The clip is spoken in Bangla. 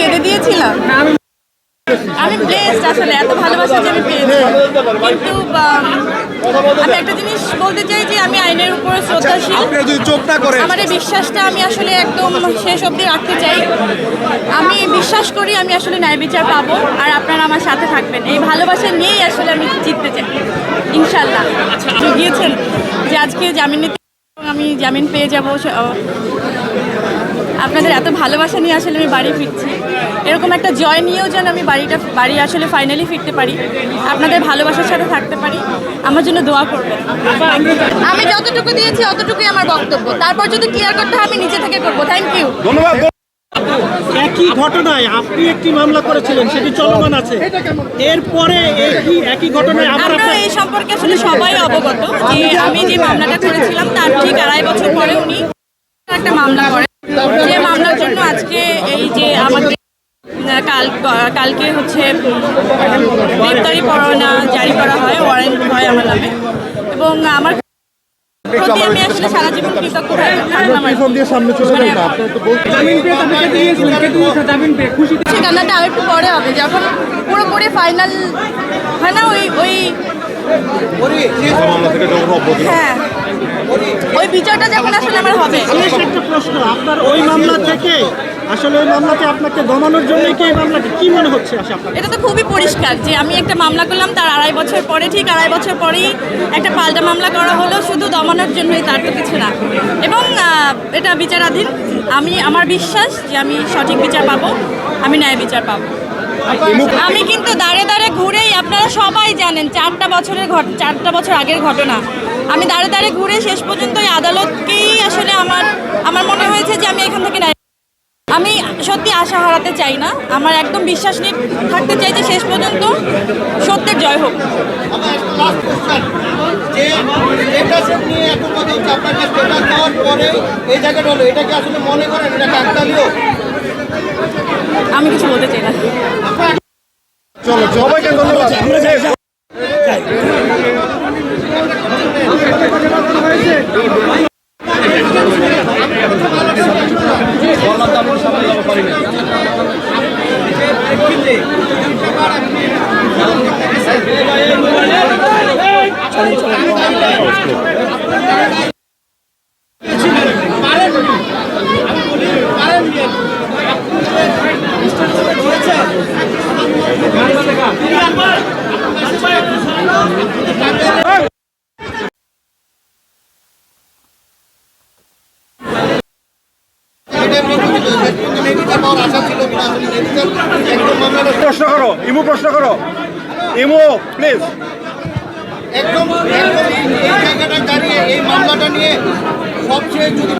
কেঁদে দিয়েছিলাম। আমি ব্লেসড আসলে এত ভালোবাসা যে আমি পেয়েছি। কিন্তু আমি একটা জিনিস বলতে চাই যে আমি আইনের উপরে শ্রদ্ধাশীল। আপনি যদি চোখ না করেন। আমার এই বিশ্বাসটা আমি আসলে একদম শেষ অবধি রাখতে চাই। আমি বিশ্বাস করি আমি আসলে ন্যায় বিচার পাবো আর আপনারা আমার সাথে থাকবেন। এই ভালোবাসা নিয়েই আসলে আমি জিততে চাই ইনশাল্লাহ গিয়েছেন? যে আজকে জামিন নিতে আমি জামিন পেয়ে যাব ও, আপনাদের এত ভালোবাসা নিয়ে আসলে আমি বাড়ি ফিরছি। এরকম একটা জয় নিয়েও যেন আমি বাড়িটা বাড়ি আসলে ফাইনালি ফিরতে পারি। আপনাদের ভালোবাসার সাথে থাকতে পারি। আমার জন্য দোয়া করবেন। আমি যতটুকু দিয়েছি অতটুকুই আমার বক্তব্য। তারপর যদি ক্লিয়ার করতে হয় আমি নিজে থেকে করব। থ্যাংক ইউ ধন্যবাদ একই ঘটনায় আপনি একটি মামলা করেছিলেন সেটি চলমান আছে। এরপরে একই একই ঘটনায় আবার আপনারা এই সম্পর্কে আসলে সবাই অবগত যে আমি যে মামলাটা করেছিলাম তার ঠিক আড়াই বছর পরে উনি একটা মামলা করেন। যে মামলার জন্য আজকে এই যে আমাকে কাল কালকে হচ্ছে গ্রেপ্তারি পরোয়ানা জারি করা হয় ওয়ারেন্ট হয় আমার নামে এবং আমার প্রতি আমি আসলে সারা জীবন কৃতজ্ঞ আর একটু পরে হবে যখন পুরোপুরি ফাইনাল হয় না ওই ওই হ্যাঁ ওই বিচারটা যখন আসলে আমার হবে প্রশ্ন, আপনার ওই মামলা থেকে, আসলে ওই মামলাতে আপনাকে দমানোর জন্য কি এই মামলাটি কি মনে হচ্ছে এটা তো খুবই পরিষ্কার যে আমি একটা মামলা করলাম, তার আড়াই বছর পরে, ঠিক আড়াই বছর পরেই একটা পাল্টা মামলা করা হলো, শুধু দমানোর জন্যই তার তো কিছু না। এবং এটা বিচারাধীন, আমি, আমার বিশ্বাস যে আমি সঠিক বিচার পাবো, আমি ন্যায় বিচার পাবো। আমি কিন্তু দাঁড়ে দাঁড়ে ঘুরেই, আপনারা সবাই জানেন, চারটা বছরের ঘট, চারটা বছর আগের ঘটনা। আমি দাঁড়ে দাঁড়ে ঘুরে শেষ পর্যন্ত এই আদালতকেই আসলে আমার আমার মনে হয়েছে যে আমি এখান থেকে আমি সত্যি আশা হারাতে চাই না। আমার একদম বিশ্বাস নিয়ে থাকতে চাই যে শেষ পর্যন্ত সত্যের জয় হোক। যে স্টেটাস নিয়ে এত কথা হচ্ছে আপনাকে স্টেটাস দেওয়ার পরে এই জায়গাটা হলো এটা কি আসলে মনে করেন এটা কাকতালীয় আমি কিছু বলতে চাই না। চলো সবাইকে ধন্যবাদ আমরা যাই এটা এমনি ছিল শেষ পর্যন্ত নেতৃত্ব পাওয়ার আশা ছিল কিনা আসলে নেতৃত্ব একদম মামলাটা প্রশ্ন করো, ইমু প্রশ্ন করো। ইমু প্লিজ একদম এই জায়গাটা দাঁড়িয়ে এই মামলাটা নিয়ে সবচেয়ে যদি